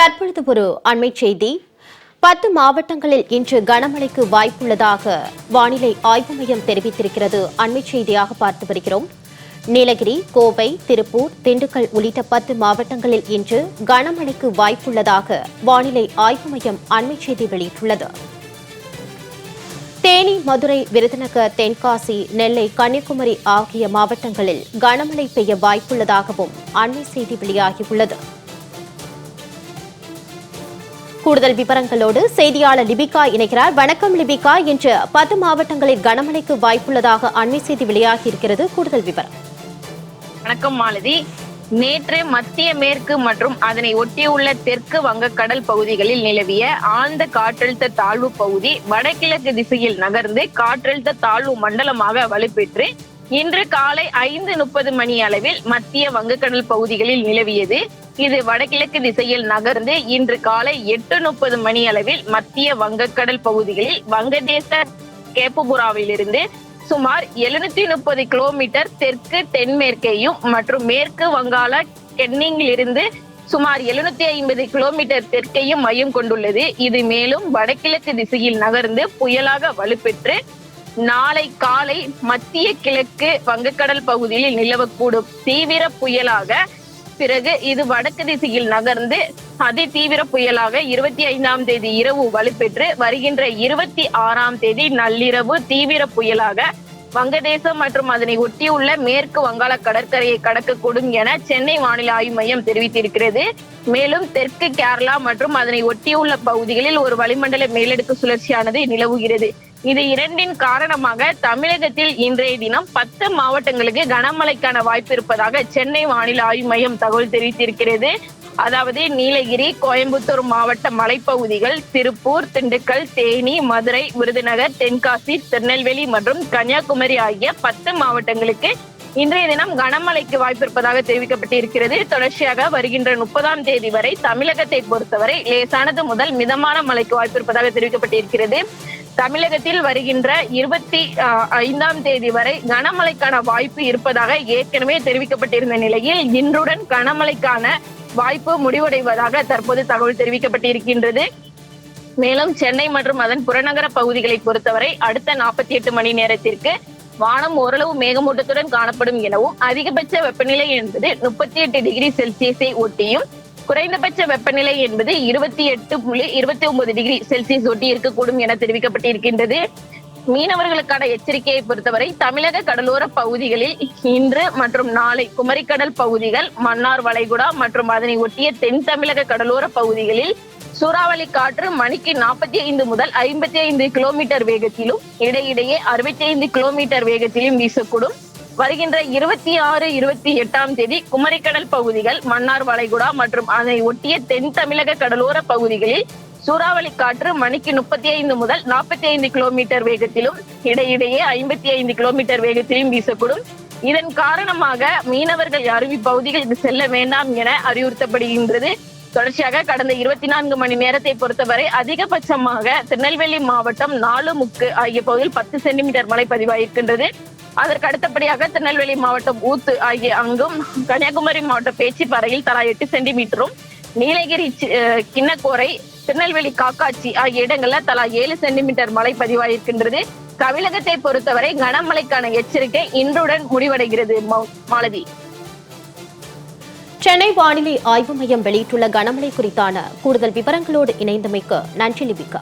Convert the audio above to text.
தற்பொழுது ஒரு அண்மை செய்தி. பத்து மாவட்டங்களில் இன்று கனமழைக்கு வாய்ப்புள்ளதாக வானிலை ஆய்வு மையம் தெரிவித்திருக்கிறது. அண்மை செய்தியாக பார்த்து வருகிறோம். நீலகிரி கோவை திருப்பூர் திண்டுக்கல் உள்ளிட்ட பத்து மாவட்டங்களில் இன்று கனமழைக்கு வாய்ப்புள்ளதாக வானிலை ஆய்வு மையம் அண்மை செய்தி வெளியிட்டுள்ளது. தேனி மதுரை விருதுநகர் தென்காசி நெல்லை கன்னியாகுமரி ஆகிய மாவட்டங்களில் கனமழை பெய்ய வாய்ப்புள்ளதாகவும் அண்மை செய்தி வெளியாகியுள்ளது. கூடுதல் விவரங்களோடு செய்தியாளர் லிபிகா இணைகிறார். வணக்கம் லிபிகா. இன்று பத்து மாவட்டங்களில் கனமழைக்கு வாய்ப்புள்ளதாக அண்மை செய்தி வெளியாகியிருக்கிறது. கூடுதல் விவரம். வணக்கம் மாலதி. நேற்று மத்திய மேற்கு மற்றும் அதனை ஒட்டியுள்ள தெற்கு வங்கக்கடல் பகுதிகளில் நிலவிய ஆழ்ந்த காற்றழுத்த தாழ்வு பகுதி வடகிழக்கு திசையில் நகர்ந்து காற்றழுத்த தாழ்வு மண்டலமாக வலுப்பெற்று இன்று காலை ஐந்து முப்பது மணி அளவில் மத்திய வங்கக்கடல் பகுதிகளில் நிலவியது. இது வடகிழக்கு திசையில் நகர்ந்து இன்று காலை எட்டு முப்பது மணி அளவில் மத்திய வங்கக்கடல் பகுதிகளில் வங்கதேச கேப்புபுராவிலிருந்து சுமார் எழுநூத்தி முப்பது கிலோமீட்டர் தெற்கு தென்மேற்கேயும் மற்றும் மேற்கு வங்காள கென்னிங்கிலிருந்து சுமார் எழுநூத்தி ஐம்பது கிலோமீட்டர் தெற்கையும் மையம் கொண்டுள்ளது. இது மேலும் வடகிழக்கு திசையில் நகர்ந்து புயலாக வலுப்பெற்று நாளை காலை மத்திய கிழக்கு வங்கக்கடல் பகுதியில் நிலவக்கூடும். தீவிர புயலாக பிறகு இது வடக்கு திசையில் நகர்ந்து அதி தீவிர புயலாக இருபத்தி ஐந்தாம் தேதி இரவு வலுப்பெற்று வருகின்ற இருபத்தி ஆறாம் தேதி நள்ளிரவு தீவிர புயலாக வங்கதேசம் மற்றும் அதனை ஒட்டியுள்ள மேற்கு வங்காள கடற்கரையை கடக்கக்கூடும் என சென்னை வானிலை ஆய்வு மையம் தெரிவித்திருக்கிறது. மேலும் தெற்கு கேரளா மற்றும் அதனை ஒட்டியுள்ள பகுதிகளில் ஒரு வளிமண்டல மேலடுக்கு சுழற்சியானது நிலவுகிறது. இது இரண்டின் காரணமாக தமிழகத்தில் இன்றைய தினம் பத்து மாவட்டங்களுக்கு கனமழைக்கான வாய்ப்பு இருப்பதாக சென்னை வானிலை ஆய்வு மையம் தகவல் தெரிவித்திருக்கிறது. அதாவது நீலகிரி கோயம்புத்தூர் மாவட்ட மலைப்பகுதிகள் திருப்பூர் திண்டுக்கல் தேனி மதுரை விருதுநகர் தென்காசி திருநெல்வேலி மற்றும் கன்னியாகுமரி ஆகிய பத்து மாவட்டங்களுக்கு இன்றைய தினம் கனமழைக்கு வாய்ப்பு இருப்பதாக தெரிவிக்கப்பட்டிருக்கிறது. தொடர்ச்சியாக வருகின்ற முப்பதாம் தேதி வரை தமிழகத்தை பொறுத்தவரை லேசானது முதல் மிதமான மழைக்கு வாய்ப்பு இருப்பதாக தெரிவிக்கப்பட்டிருக்கிறது. தமிழகத்தில் வருகின்ற இருபத்தி ஐந்தாம் தேதி வரை கனமழைக்கான வாய்ப்பு இருப்பதாக ஏற்கனவே தெரிவிக்கப்பட்டிருந்த நிலையில் இன்றுடன் கனமழைக்கான வாய்ப்பு முடிவடைவதாக தற்போது தகவல் தெரிவிக்கப்பட்டிருக்கின்றது. மேலும் சென்னை மற்றும் அதன் புறநகர பகுதிகளை பொறுத்தவரை அடுத்த நாற்பத்தி எட்டு மணி நேரத்திற்கு வானம் ஓரளவு மேகமூட்டத்துடன் காணப்படும் எனவும் அதிகபட்ச வெப்பநிலை என்பது முப்பத்தி எட்டு டிகிரி செல்சியஸை ஒட்டியும் குறைந்தபட்ச வெப்பநிலை என்பது இருபத்தி எட்டு புள்ளி இருபத்தி ஒன்பது டிகிரி செல்சியஸ் ஒட்டி இருக்கக்கூடும் என தெரிவிக்கப்பட்டிருக்கின்றது. மீனவர்களுக்கான எச்சரிக்கையை பொறுத்தவரை தமிழக கடலோர பகுதிகளில் இன்று மற்றும் நாளை குமரிக்கடல் பகுதிகள் மன்னார் வளைகுடா மற்றும் அதனை ஒட்டிய தென் தமிழக கடலோர பகுதிகளில் சூறாவளி காற்று மணிக்கு நாற்பத்தி ஐந்து முதல் ஐம்பத்தி ஐந்து கிலோமீட்டர் வேகத்திலும் இடையிடையே அறுபத்தி ஐந்து கிலோமீட்டர் வேகத்திலும் வீசக்கூடும். வருகின்ற இருபத்தி ஆறு இருபத்தி எட்டாம் தேதி குமரிக்கடல் பகுதிகள் மன்னார் வளைகுடா மற்றும் அதனை ஒட்டிய தென் தமிழக கடலோர பகுதிகளில் சூறாவளி காற்று மணிக்கு முப்பத்தி ஐந்து முதல் நாற்பத்தி ஐந்து கிலோமீட்டர் வேகத்திலும் இடையிடையே ஐம்பத்தி ஐந்து கிலோமீட்டர் வேகத்திலும் வீசக்கூடும். இதன் காரணமாக மீனவர்கள் யாரும் இப்பகுதிகளுக்கு செல்ல வேண்டாம் என அறிவுறுத்தப்படுகின்றது. தொடர்ச்சியாக கடந்த இருபத்தி நான்கு மணி நேரத்தை பொறுத்தவரை அதிகபட்சமாக திருநெல்வேலி மாவட்டம் நாலு முக்கு ஆகிய பகுதியில் பத்து சென்டிமீட்டர் மழை பதிவாகியிருக்கின்றது. அதற்கு அடுத்தபடியாக திருநெல்வேலி மாவட்டம் ஊத்து ஆகிய அங்கும் கன்னியாகுமரி மாவட்டம் பேச்சிப்பாறையில் தலா எட்டு சென்டிமீட்டரும் நீலகிரி கிண்ணக்கோரை திருநெல்வேலி காக்காட்சி ஆகிய இடங்கள்ல தலா ஏழு சென்டிமீட்டர் மழை பதிவாயிருக்கின்றது. தமிழகத்தை பொறுத்தவரை கனமழைக்கான எச்சரிக்கை இன்றுடன் முடிவடைகிறது மாலதி. சென்னை வானிலை ஆய்வு மையம் வெளியிட்டுள்ள கனமழை குறித்தான கூடுதல் விவரங்களோடு இணைந்தமைக்கு நன்றி லிபிகா.